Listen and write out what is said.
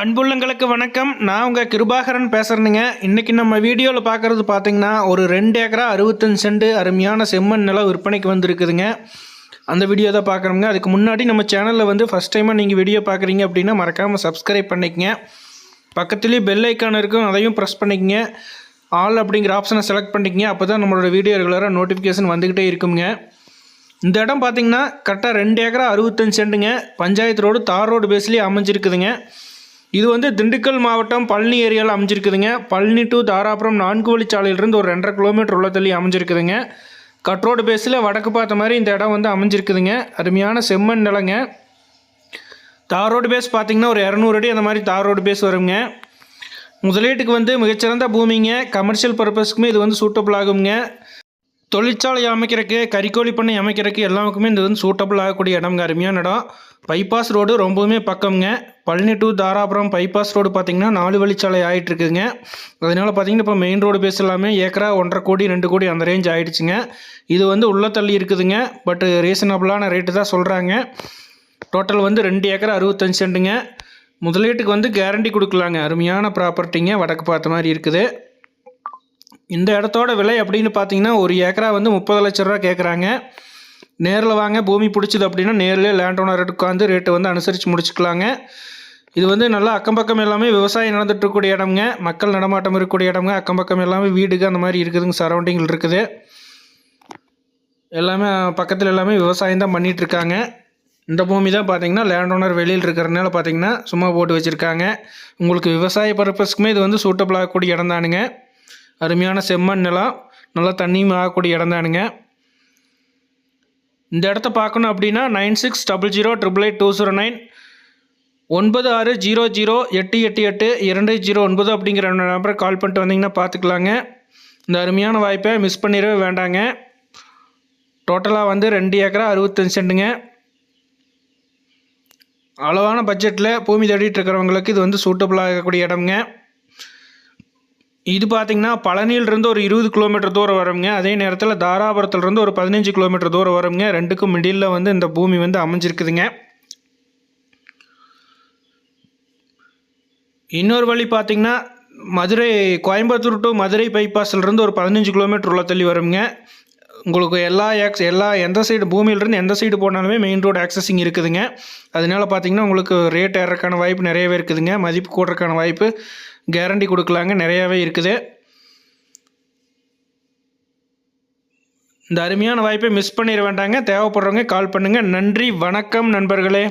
அன்புள்ளங்களுக்கு வணக்கம். நான் உங்கள் கிருபாகரன் பேசுகிறேனுங்க இன்றைக்கி நம்ம வீடியோவில் பார்க்குறது பார்த்தீங்கன்னா ஒரு ரெண்டு ஏக்கரா அறுபத்தஞ்சு சென்ட் அருமையான செம்மண் நிலம் விற்பனைக்கு வந்திருக்குதுங்க. அந்த வீடியோ தான் பார்க்குறோங்க அதுக்கு முன்னாடி நம்ம சேனலில் வந்து ஃபஸ்ட் டைமாக நீங்கள் வீடியோ பார்க்குறீங்க அப்படின்னா மறக்காமல் சப்ஸ்கிரைப் பண்ணிக்கங்க. பக்கத்துலேயே பெல் ஐக்கான் இருக்கும். அதையும் ப்ரெஸ் பண்ணிக்கங்க. ஆல் அப்படிங்கிற ஆப்ஷனை செலக்ட் பண்ணிக்கங்க. அப்போ தான் நம்மளோட வீடியோ ரெகுலராக நோட்டிஃபிகேஷன் வந்துக்கிட்டே இருக்குங்க. இந்த இடம் பார்த்தீங்கன்னா கரெக்டாக ரெண்டு ஏக்கரா அறுபத்தஞ்சு சென்ட்டுங்க பஞ்சாயத்து ரோடு தார் ரோடு பேஸ்லேயே அமைஞ்சிருக்குதுங்க. இது வந்து திண்டுக்கல் மாவட்டம் பழனி ஏரியாவில் அமைஞ்சிருக்குதுங்க. பழனி டு தாராபுரம் நான்கு வழிச்சாலையிலிருந்து ஒரு ரெண்டரை கிலோமீட்டர் உள்ள தள்ளி அமைஞ்சிருக்குதுங்க. கட்ரோடு பேஸில் வடக்கு பார்த்த மாதிரி இந்த இடம் வந்து அமைஞ்சிருக்குதுங்க. அருமையான செம்மண் நிலங்க. தார் ரோடு பேஸ் பார்த்தீங்கன்னா ஒரு இரநூறு அடி அந்த மாதிரி தார் ரோடு பேஸ் வருங்க. முதலீட்டுக்கு வந்து மிகச்சிறந்த பூமிங்க. கமர்ஷியல் பர்பஸ்க்குமே இது வந்து சூட்டபிள் ஆகுங்க. தொழிற்சாலை அமைக்கிறக்கு கறிக்கோழி பண்ணை அமைக்கிறக்கு எல்லாருக்குமே இந்த வந்து சூட்டபிள் ஆகக்கூடிய இடம்ங்க அருமையான இடம். பைபாஸ் ரோடு ரொம்பவுமே பக்கம்ங்க. Palani to Dharapuram bypass road பார்த்திங்கன்னா நாலு வழிச்சாலை ஆகிட்டு இருக்குதுங்க அதனால் பார்த்தீங்கன்னா இப்போ மெயின் ரோடு பேஸ் எல்லாமே ஏக்கரா ஒன்றரை கோடி ரெண்டு கோடி அந்த ரேஞ்ச் ஆகிடுச்சுங்க இது வந்து உள்ள தள்ளி இருக்குதுங்க. பட் ரீசனபிளான ரேட்டு தான் சொல்கிறாங்க டோட்டல் வந்து ரெண்டு ஏக்கரா அறுபத்தஞ்சு சென்ட்டுங்க. முதலீட்டுக்கு வந்து கேரண்டி கொடுக்கலாங்க. அருமையான ப்ராப்பர்ட்டிங்க வடக்கு பார்த்த மாதிரி இருக்குது. இந்த இடத்தோட விலை அப்படின்னு பார்த்தீங்கன்னா ஒரு ஏக்கரா வந்து முப்பது லட்ச ரூபா கேட்குறாங்க நேரில் வாங்க பூமி பிடிச்சிது அப்படின்னா நேரில் லேண்ட் ஓனர் உட்காந்து ரேட்டு வந்து அனுசரித்து முடிச்சுக்கலாங்க. இது வந்து நல்லா அக்கம் பக்கம் எல்லாமே விவசாயம் நடந்துட்டு இருக்கக்கூடிய இடம்ங்க. மக்கள் நடமாட்டம் இருக்கக்கூடிய இடம்ங்க. அக்கம் பக்கம் எல்லாமே வீடுக்கு அந்த மாதிரி இருக்குதுங்க சரௌண்டிங்கில் இருக்குது. எல்லாமே பக்கத்தில் எல்லாமே விவசாயம் தான் பண்ணிகிட்டு இருக்காங்க. இந்த பூமி தான் பார்த்தீங்கன்னா லேண்ட் ஓனர் வெளியில் இருக்கிறனால பார்த்தீங்கன்னா சும்மா போட்டு வச்சுருக்காங்க. உங்களுக்கு விவசாய பர்பஸ்க்குமே இது வந்து சூட்டபிள் ஆகக்கூடிய இடம் தானுங்க. அருமையான செம்மண் நிலம் நல்லா தண்ணியும் ஆகக்கூடிய இடம் தானுங்க. இந்த இடத்த பார்க்கணும் அப்படின்னா nine six double zero triple eight two zero nine ஒன்பது ஆறு ஜீரோ ஜீரோ எட்டு எட்டு எட்டு இரண்டு ஜீரோ ஒன்பது அப்படிங்கிற நம்பரை கால் பண்ணிட்டு வந்தீங்கன்னா பார்த்துக்கலாங்க. இந்த அருமையான வாய்ப்பை மிஸ் பண்ணிடவே வேண்டாங்க. டோட்டலாக வந்து ரெண்டு ஏக்கரா அறுபத்தஞ்சு சென்ட்டுங்க. அளவான பட்ஜெட்டில் பூமி தேடிட்டு இருக்கிறவங்களுக்கு இது வந்து சூட்டபுளாக இருக்கக்கூடிய இடம்ங்க. இது பார்த்திங்கன்னா பழனியிலிருந்து ஒரு இருபது கிலோமீட்டர் தூரம் வருங்க அதே நேரத்தில் தாராபுரத்துலேருந்து ஒரு பதினஞ்சு கிலோமீட்டர் தூரம் வருங்க ரெண்டுக்கும் மிடில் வந்து இந்த பூமி வந்து அமைஞ்சிருக்குதுங்க. இன்னொரு வழி பார்த்தீங்கன்னா மதுரை கோயம்புத்தூர் டு மதுரை பைபாஸ்லேருந்து ஒரு பதினஞ்சு கிலோமீட்டர் உள்ள தள்ளி வருங்க உங்களுக்கு எல்லா ஆக்ஸ் எல்லா எந்த சைடு பூமியிலிருந்து எந்த சைடு போனாலுமே மெயின் ரோடு ஆக்சஸிங் இருக்குதுங்க. அதனால பார்த்தீங்கன்னா உங்களுக்கு ரேட் ஏறக்கான வாய்ப்பு நிறையவே இருக்குதுங்க. மதிப்பு கூடுறதுக்கான வாய்ப்பு கேரண்டி கொடுக்கலாங்க. நிறையாவே இருக்குது. இந்த அருமையான வாய்ப்பை மிஸ் பண்ணிட வேண்டாங்க. தேவைப்படுறவங்க கால் பண்ணுங்கள் நன்றி வணக்கம் நண்பர்களே.